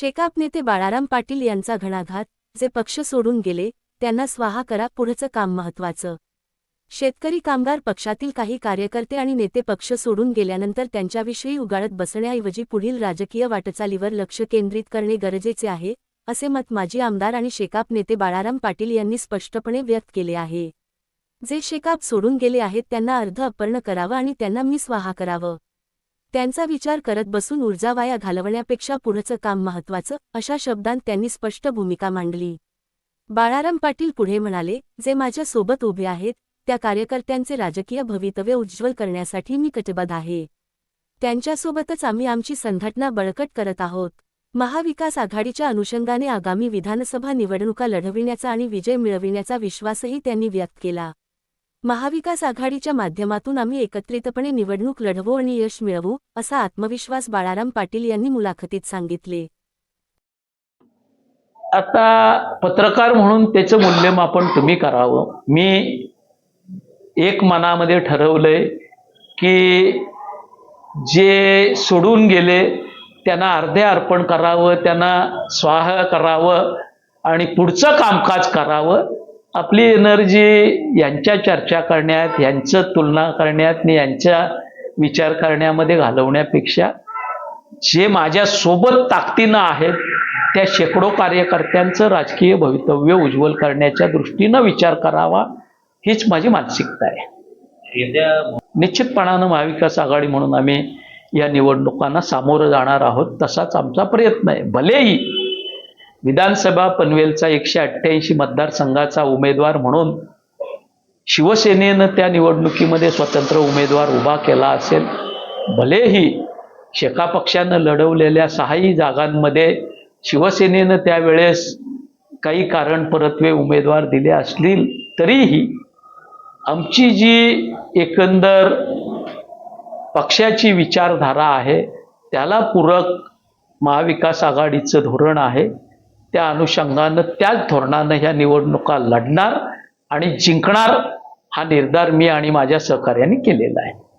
शेकाप नेते बाळाराम पाटील यांचा घणाघात जे पक्ष सोडून गेले त्यांना स्वाहा करा पुढचं काम महत्वाचं शेतकरी कामगार पक्षातील काही कार्यकर्ते आणि नेते पक्ष सोडून गेल्यानंतर त्यांच्याविषयी उगाळत बसण्याऐवजी पुढील राजकीय वाटचालीवर लक्ष केंद्रित करणे गरजेचे आहे असे मत माजी आमदार आणि शेकाप नेते बाळाराम पाटील यांनी स्पष्टपणे व्यक्त केले आहे. जे शेकाप सोडून गेले आहेत त्यांना अर्ध अपर्ण करावं आणि त्यांना मी स्वाहा करावं. त्यांचा विचार करत बसून ऊर्जा वाया घालवण्यापेक्षा पुढचं काम महत्वाचं अशा शब्दांत त्यांनी स्पष्ट भूमिका मांडली. बाळाराम पाटील पुढे म्हणाले जे माझ्या सोबत उभे आहेत त्या कार्यकर्त्यांचे राजकीय भवितव्य उज्ज्वल करण्यासाठी मी कटिबद्ध आहे. त्यांच्यासोबतच आम्ही आमची संघटना बळकट करत आहोत. महाविकास आघाडीच्या अनुषंगाने आगामी विधानसभा निवडणुका लढविण्याचा आणि विजय मिळविण्याचा विश्वासही त्यांनी व्यक्त केला. महाविकास आघाडीच्या माध्यमातून आम्ही एकत्रितपणे निवडणूक लढवू आणि यश मिळवू असा आत्मविश्वास बाळाराम पाटील यांनी मुलाखतीत सांगितले. आता पत्रकार म्हणून त्याचं मूल्यमापन तुम्ही करावं. मी एक मनामध्ये ठरवलंय की जे सोडून गेले त्यांना अर्धे अर्पण करावं त्यांना स्वाह करावं आणि पुढचं कामकाज करावं आपली एनर्जी यांच्या चर्चा करण्यात यांचं तुलना करण्यात आणि यांच्या विचार करण्यामध्ये घालवण्यापेक्षा जे माझ्या सोबत ताकदीनं आहेत त्या शेकडो कार्यकर्त्यांचं राजकीय भवितव्य उज्ज्वल करण्याच्या दृष्टीनं विचार करावा हीच माझी मानसिकता आहे. निश्चितपणानं महाविकास आघाडी म्हणून आम्ही या निवडणुकांना सामोरं जाणार आहोत तसाच आमचा प्रयत्न आहे. भलेही विधानसभा पनवेलचा एकशे अठ्ठ्याऐंशी मतदारसंघाचा उमेदवार म्हणून शिवसेनेनं त्या निवडणुकीमध्ये स्वतंत्र उमेदवार उभा केला असेल भलेही शेका पक्षानं लढवलेल्या सहाही जागांमध्ये शिवसेनेनं त्यावेळेस काही कारण परत्वे उमेदवार दिले असतील तरीही आमची जी एकंदर पक्षाची विचारधारा आहे त्याला पूरक महाविकास आघाडीचं धोरण आहे. त्या अनुषंगानं त्याच धोरणानं ह्या निवडणुका लढणार आणि जिंकणार हा निर्धार मी आणि माझ्या सहकार्याने केलेला आहे.